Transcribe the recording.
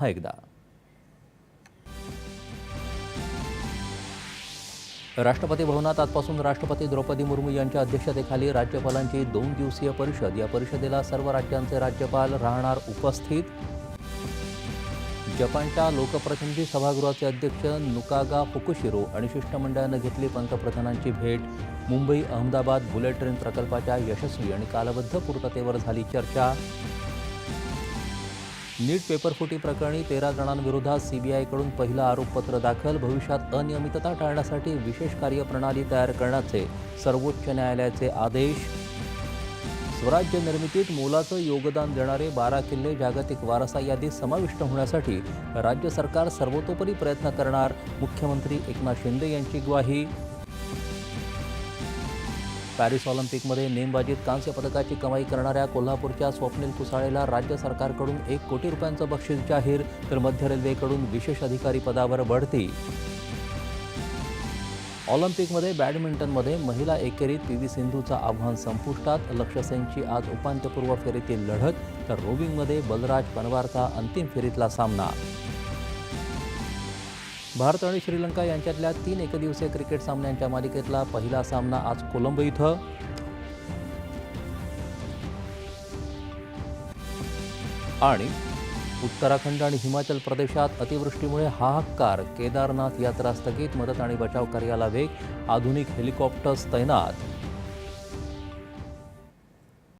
हा एकदा. राष्ट्रपती भवनात आजपासून राष्ट्रपती द्रौपदी मुर्मू यांच्या अध्यक्षतेखाली राज्यपालांची दोन दिवसीय परिषद. या परिषदेला सर्व राज्यांचे राज्यपाल राहणार उपस्थित. जपानच्या लोकप्रतिनिधी सभागृहाचे अध्यक्ष नुकागा फुकुशिरो आणि शिष्टमंडळानं घेतली पंतप्रधानांची भेट. मुंबई अहमदाबाद बुलेट ट्रेन प्रकल्पाच्या यशस्वी आणि कालबद्ध पूर्ततेवर झाली चर्चा. नीट पेपरफुटी प्रकरणी तेरा जणांविरोधात सीबीआयकडून पहिलं आरोपपत्र दाखल. भविष्यात अनियमितता टाळण्यासाठी विशेष कार्यप्रणाली तयार करण्याचे सर्वोच्च न्यायालयाचे आदेश. स्वराज्य निर्मितीत मोलाचं योगदान देणारे बारा किल्ले जागतिक वारसा यादीत समाविष्ट होण्यासाठी राज्य सरकार सर्वतोपरी प्रयत्न करणार. मुख्यमंत्री एकनाथ शिंदे यांची ग्वाही. पॅरिस ऑलिम्पिकमध्ये नेमबाजीत कांस्य पदकाची कमाई करणाऱ्या कोल्हापूरच्या स्वप्नील कुसाळेला राज्य सरकारकडून एक कोटी रुपयांचं बक्षीस जाहीर तर मध्य रेल्वेकडून विशेष अधिकारी पदावर बढती. ऑलिम्पिकमध्ये बॅडमिंटनमध्ये महिला एकेरीत पी व्ही सिंधूचं आव्हान संपुष्टात लक्ष्य सेनची आज उपांत्यपूर्व फेरीतील लढत तर रोविंगमध्ये बलराज पनवारचा अंतिम फेरीतला सामना. भारत आणि श्रीलंका यांच्यातल्या तीन एकदिवसीय क्रिकेट सामन्यांच्या मालिकेतला पहिला सामना आज कोलंबो इथं. आणि उत्तराखंड आणि हिमाचल प्रदेशात अतिवृष्टीमुळे हाहाकार. केदारनाथ यात्रा स्थगित मदत आणि बचाव कार्याला वेग. आधुनिक हेलिकॉप्टर्स तैनात.